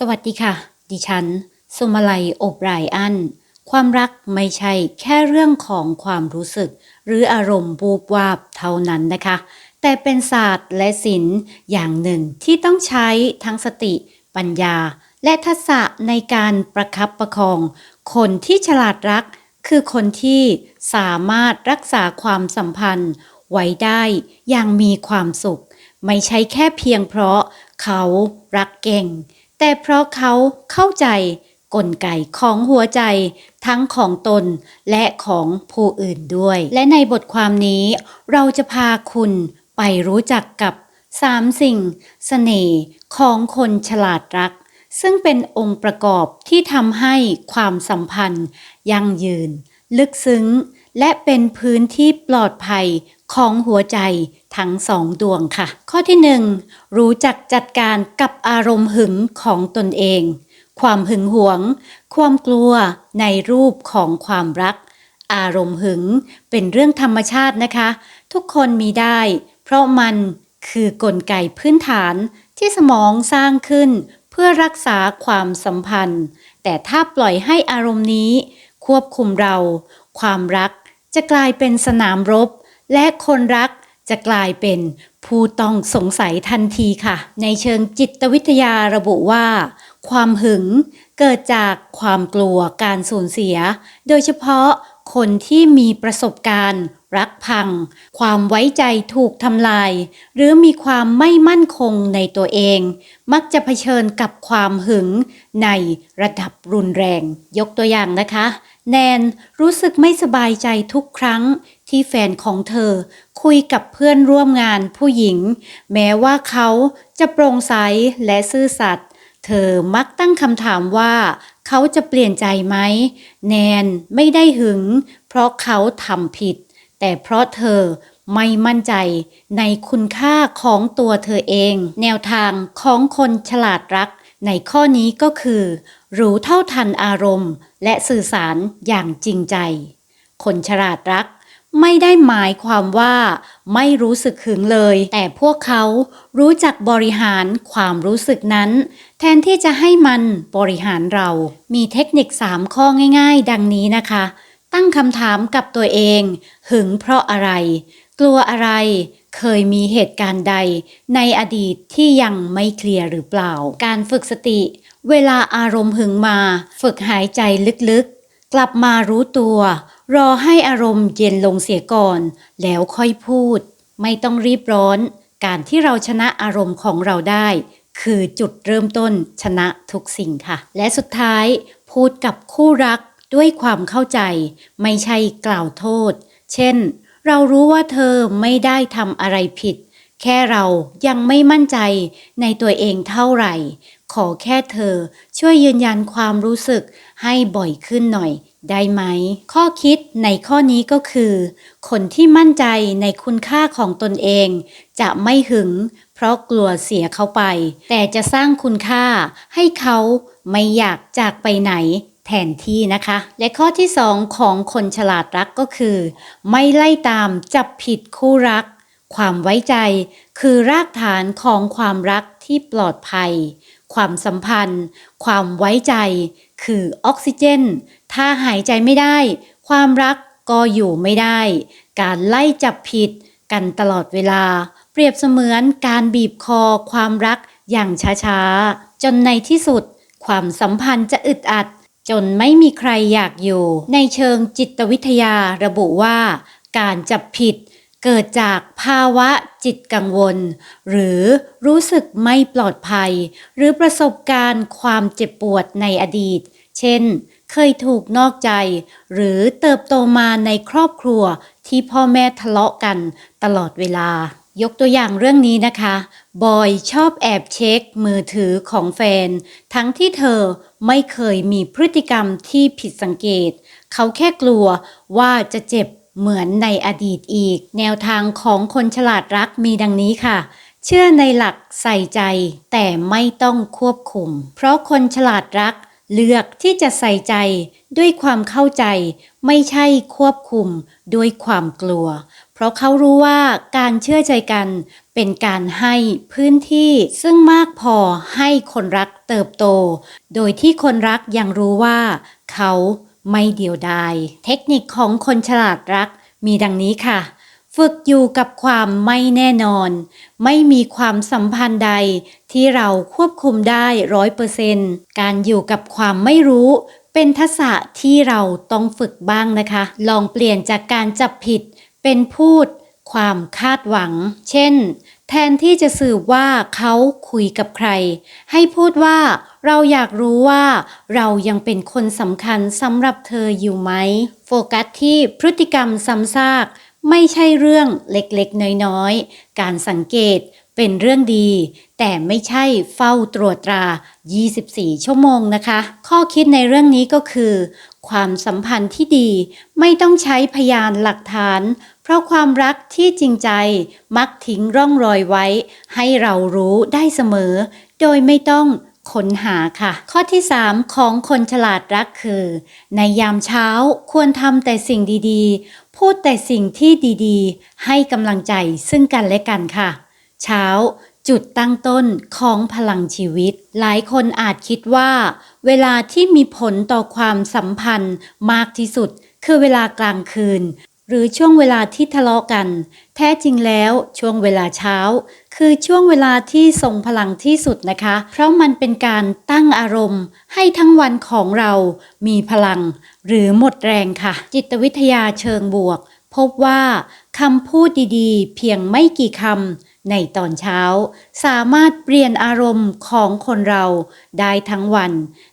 สวัสดีค่ะ ดิฉันสุมาลัยอบรายอัน ความรักไม่ใช่แค่เรื่องของความรู้สึก หรืออารมณ์บูบวาบเท่านั้นนะคะ แต่เป็นศาสตร์และศิลป์อย่างหนึ่งที่ต้องใช้ทั้งสติ ปัญญา และทักษะในการประคับประคอง คนที่ฉลาดรัก คือคนที่สามารถรักษาความสัมพันธ์ ไว้ได้อย่างมีความสุข ไม่ใช่แค่เพียงเพราะเขารักเก่ง แต่เพราะเขาเข้าใจกลไกของหัวใจทั้งของตนและของผู้อื่นด้วย และในบทความนี้ เราจะพาคุณไปรู้จักกับสามสิ่งสเสน่ห์ของคนฉลาดรัก ซึ่งเป็นองค์ประกอบที่ทำให้ความสัมพันธ์ยั่งยืน ลึกซึ้ง และเป็นพื้นที่ปลอดภัยของหัวใจทั้งสองดวงค่ะ ข้อที่หนึ่งรู้จักจัดการกับอารมณ์หึงของตนเอง ความหึงหวง ความกลัวในรูปของความรัก อารมณ์หึงเป็นเรื่องธรรมชาตินะคะ ทุกคนมีได้ เพราะมันคือกลไกพื้นฐานที่สมองสร้างขึ้นเพื่อรักษาความสัมพันธ์ แต่ถ้าปล่อยให้อารมณ์นี้ ควบคุมเรา ความรัก จะกลายเป็นสนามรบ และคนรักจะกลายเป็นผู้ต้องสงสัยทันทีค่ะ ในเชิงจิตวิทยาระบุว่า ความหึงเกิดจากความกลัวการสูญเสีย โดยเฉพาะ คนที่มีประสบการณ์ รักพัง ความไว้ใจถูกทำลาย หรือมีความไม่มั่นคงในตัวเอง มักจะเผชิญกับความหึงในระดับรุนแรง ยกตัวอย่างนะคะ แนนรู้สึกไม่สบายใจทุกครั้งที่แฟนของเธอคุยกับเพื่อนร่วมงานผู้หญิง แม้ว่าเขาจะโปร่งใสและซื่อสัตย์ เธอมักตั้งคำถามว่า เขาจะเปลี่ยนใจไหม แนนไม่ได้หึง เพราะเขาทำผิด แต่เพราะเธอไม่มั่นใจในคุณค่าของตัวเธอเอง แนวทางของคนฉลาดรัก ในข้อนี้ก็คือ รู้เท่าทันอารมณ์ และสื่อสารอย่างจริงใจ คนฉลาดรัก ไม่ได้หมายความว่าไม่รู้สึกหึงเลย แต่พวกเขารู้จักบริหารความรู้สึกนั้น แทนที่จะให้มันบริหารเรา มีเทคนิค 3 ข้อง่าย ๆ ดังนี้นะคะ ตั้งคำถามกับตัวเอง หึงเพราะอะไร กลัวอะไรเคยมีเหตุการณ์ใด ในอดีตที่ยังไม่เคลียร์หรือเปล่า การฝึกสติ เวลาอารมณ์หึงมา ฝึกหายใจลึกๆ กลับมารู้ตัว รอให้อารมณ์เย็นลงเสียก่อน แล้วค่อยพูด ไม่ต้องรีบร้อน การที่เราชนะอารมณ์ของเราได้ คือจุดเริ่มต้นชนะทุกสิ่งค่ะ และสุดท้ายพูดกับคู่รักด้วยความเข้าใจ ไม่ใช่กล่าวโทษ เช่น เรารู้ว่าเธอไม่ได้ทำอะไรผิด แค่เรายังไม่มั่นใจในตัวเองเท่าไหร่ ขอแค่เธอช่วยยืนยันความรู้สึกให้บ่อยขึ้นหน่อย ได้ไหม ข้อคิดในข้อนี้ก็คือ คนที่มั่นใจในคุณค่าของตนเอง จะไม่หึง เพราะกลัวเสียเขาไป แต่จะสร้างคุณค่าให้เขาไม่อยากจากไปไหนแทนที่นะคะ และข้อที่สองของคนฉลาดรักก็คือ ไม่ไล่ตามจับผิดคู่รัก ความไว้ใจ คือรากฐานของความรักที่ปลอดภัย ความสัมพันธ์ ความไว้ใจ คือออกซิเจน ถ้าหายใจไม่ได้ ความรักก็อยู่ไม่ได้ การไล่จับผิดกันตลอดเวลา เปรียบเสมือนการบีบคอความรักอย่างช้าๆ จนในที่สุด ความสัมพันธ์จะอึดอัด จนไม่มีใครอยากอยู่ ในเชิงจิตวิทยาระบุว่า การจับผิดเกิดจากภาวะจิตกังวล หรือรู้สึกไม่ปลอดภัย หรือประสบการณ์ความเจ็บปวดในอดีต เช่น เคยถูกนอกใจ หรือเติบโตมาในครอบครัวที่พ่อแม่ทะเลาะกันตลอดเวลา ยกตัวอย่างเรื่องนี้นะคะ บอยชอบแอบเช็คมือถือของแฟน ทั้งที่เธอไม่เคยมีพฤติกรรมที่ผิดสังเกต เขาแค่กลัวว่าจะเจ็บเหมือนในอดีตอีก แนวทางของคนฉลาดรักมีดังนี้ค่ะ เชื่อในหลักใส่ใจแต่ไม่ต้องควบคุม เพราะคนฉลาดรัก เลือกที่จะใส่ใจด้วยความเข้าใจ ไม่ใช่ควบคุมด้วยความกลัว เพราะเขารู้ว่าการเชื่อใจกันเป็นการให้พื้นที่ซึ่งมากพอให้คนรักเติบโต โดยที่คนรักยังรู้ว่า เขาไม่เดียวดาย เทคนิคของคนฉลาดรักมีดังนี้ค่ะ ฝึกอยู่กับความไม่แน่นอน ไม่มีความสัมพันธ์ใดที่เราควบคุมได้ร้อยเปอร์เซนต์การอยู่กับความไม่รู้ เป็นทักษะที่เราต้องฝึกบ้างนะคะ ลองเปลี่ยนจากการจับผิด เป็นพูด ความคาดหวัง เช่น แทนที่จะสืบว่าเขาคุยกับใคร ให้พูดว่าเราอยากรู้ว่าเรายังเป็นคนสำคัญสำหรับเธออยู่ไหม โฟกัสที่พฤติกรรมซ้ำซาก ไม่ใช่เรื่องเล็กๆ น้อยๆ การสังเกตเป็นเรื่องดี แต่ไม่ใช่เฝ้าตรวจตรา 24 ชั่วโมงนะคะ ข้อคิดในเรื่องนี้ก็คือ ความสัมพันธ์ที่ดี ไม่ต้องใช้พยานหลักฐาน เพราะความรักที่จริงใจมักทิ้งร่องรอยไว้ ให้เรารู้ได้เสมอ โดยไม่ต้องค้นหาค่ะ ข้อที่ 3 ของคนฉลาดรักคือ ในยามเช้าควรทำแต่สิ่งดีๆ พูดแต่สิ่งที่ดีๆ ให้กำลังใจซึ่งกันและกันค่ะ เช้า จุดตั้งต้นของพลังชีวิต หลายคนอาจคิดว่า เวลาที่มีผลต่อความสัมพันธ์มากที่สุด คือเวลากลางคืน หรือช่วงเวลาที่ทะเลาะกัน แท้จริงแล้วช่วงเวลาเช้า คือช่วงเวลาที่ทรงพลังที่สุดนะคะ เพราะมันเป็นการตั้งอารมณ์ ให้ทั้งวันของเรามีพลัง หรือหมดแรงค่ะ จิตวิทยาเชิงบวก พบว่าคำพูดดีๆ เพียงไม่กี่คำในตอนเช้า สามารถเปลี่ยนอารมณ์ของคนเราได้ทั้งวัน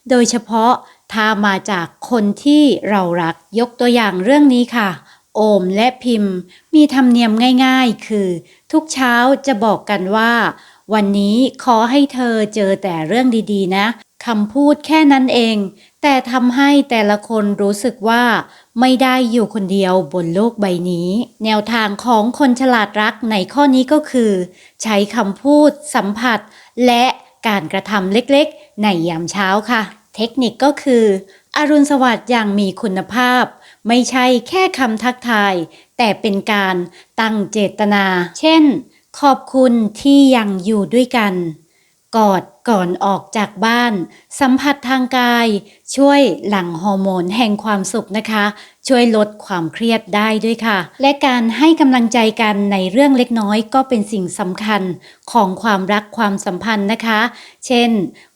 โดยเฉพาะถ้ามาจากคนที่เรารักยกตัวอย่างเรื่องนี้ค่ะ โอมและพิมพ์ มีธรรมเนียมง่าย ๆ คือ ทุกเช้าจะบอกกันว่า วันนี้ขอให้เธอเจอแต่เรื่องดีๆ นะคำพูดแค่นั้นเอง แต่ทำให้แต่ละคนรู้สึกว่า ไม่ได้อยู่คนเดียวบนโลกใบนี้ แนวทางของคนฉลาดรักในข้อนี้ก็คือ ใช้คำพูด สัมผัส และการกระทำเล็กๆ ในยามเช้าค่ะ เทคนิคก็คือ อรุณสวัสดิ์อย่างมีคุณภาพ ไม่ใช่แค่คำทักทาย แต่เป็นการตั้งเจตนา เช่น ขอบคุณที่ยังอยู่ด้วยกัน กอดก่อนออกจากบ้าน สัมผัสทางกาย ช่วยหลั่งฮอร์โมนแห่งความสุขนะคะ ช่วยลดความเครียดได้ด้วยค่ะ และการให้กำลังใจกันในเรื่องเล็กน้อยก็เป็นสิ่งสำคัญของความรักความสัมพันธ์นะคะ เช่น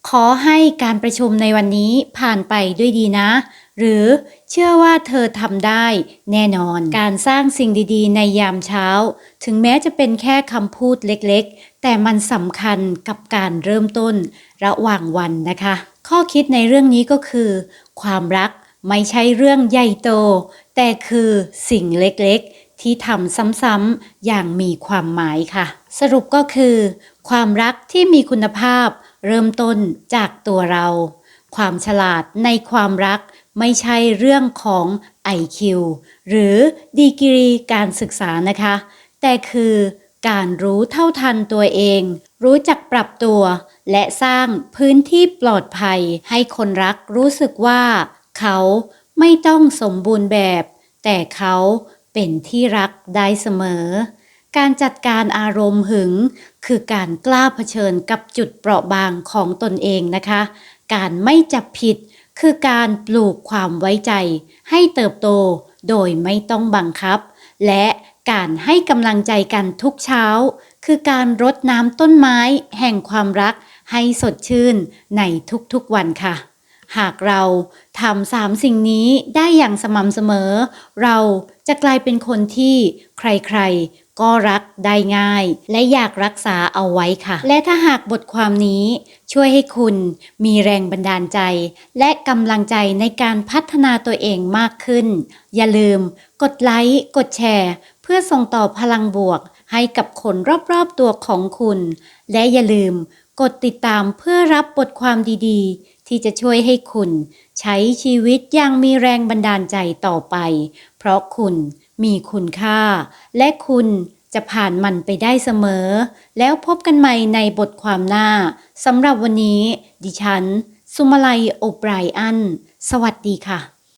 ขอให้การประชุมในวันนี้ผ่านไปด้วยดีนะ หรือเชื่อว่าเธอทำได้แน่นอน การสร้างสิ่งดีๆ ในยามเช้า ถึงแม้จะเป็นแค่คำพูดเล็กๆ แต่มันสำคัญกับการเริ่มต้นระหว่างวันนะคะ ข้อคิดในเรื่องนี้ก็คือ ความรักไม่ใช่เรื่องใหญ่โต แต่คือสิ่งเล็กๆ ที่ทำซ้ำๆอย่างมีความหมายค่ะ สรุปก็คือ ความรักที่มีคุณภาพเริ่มต้นจากตัวเรา ความฉลาดในความรัก ไม่ใช่เรื่องของ IQ หรือดีกรีการศึกษานะคะ แต่คือการรู้เท่าทันตัวเอง รู้จักปรับตัว และสร้างพื้นที่ปลอดภัย ให้คนรักรู้สึกว่า เขาไม่ต้องสมบูรณ์แบบ แต่เขาเป็นที่รักได้เสมอ การจัดการอารมณ์หึง คือการกล้าเผชิญกับจุดเปราะบางของตนเองนะคะ การไม่จับผิด คือการปลูกความไว้ใจ ให้เติบโตโดยไม่ต้องบังคับ และการให้กำลังใจกันทุกเช้า คือการรดน้ำต้นไม้แห่งความรักให้สดชื่นในทุกๆวันค่ะ หากเราทำสามสิ่งนี้ได้อย่างสม่ำเสมอ เราจะกลายเป็นคนที่ใครๆ ก็รักได้ง่าย และอยากรักษาเอาไว้ค่ะ และถ้าหากบทความนี้ช่วยให้คุณมีแรงบันดาลใจ และกำลังใจในการพัฒนาตัวเองมากขึ้น อย่าลืม กดไลค์ กดแชร์ เพื่อส่งต่อพลังบวก ให้กับคนรอบๆตัวของคุณ และอย่าลืมกดติดตามเพื่อรับบทความดีๆ ที่จะช่วยให้คุณใช้ชีวิตอย่างมีแรงบันดาลใจต่อไป เพราะคุณมีคุณค่า และคุณจะผ่านมันไปได้เสมอ แล้วพบกันใหม่ในบทความหน้าสำหรับวันนี้ ดิฉัน สุมาลัย โอไบรอัน สวัสดีค่ะ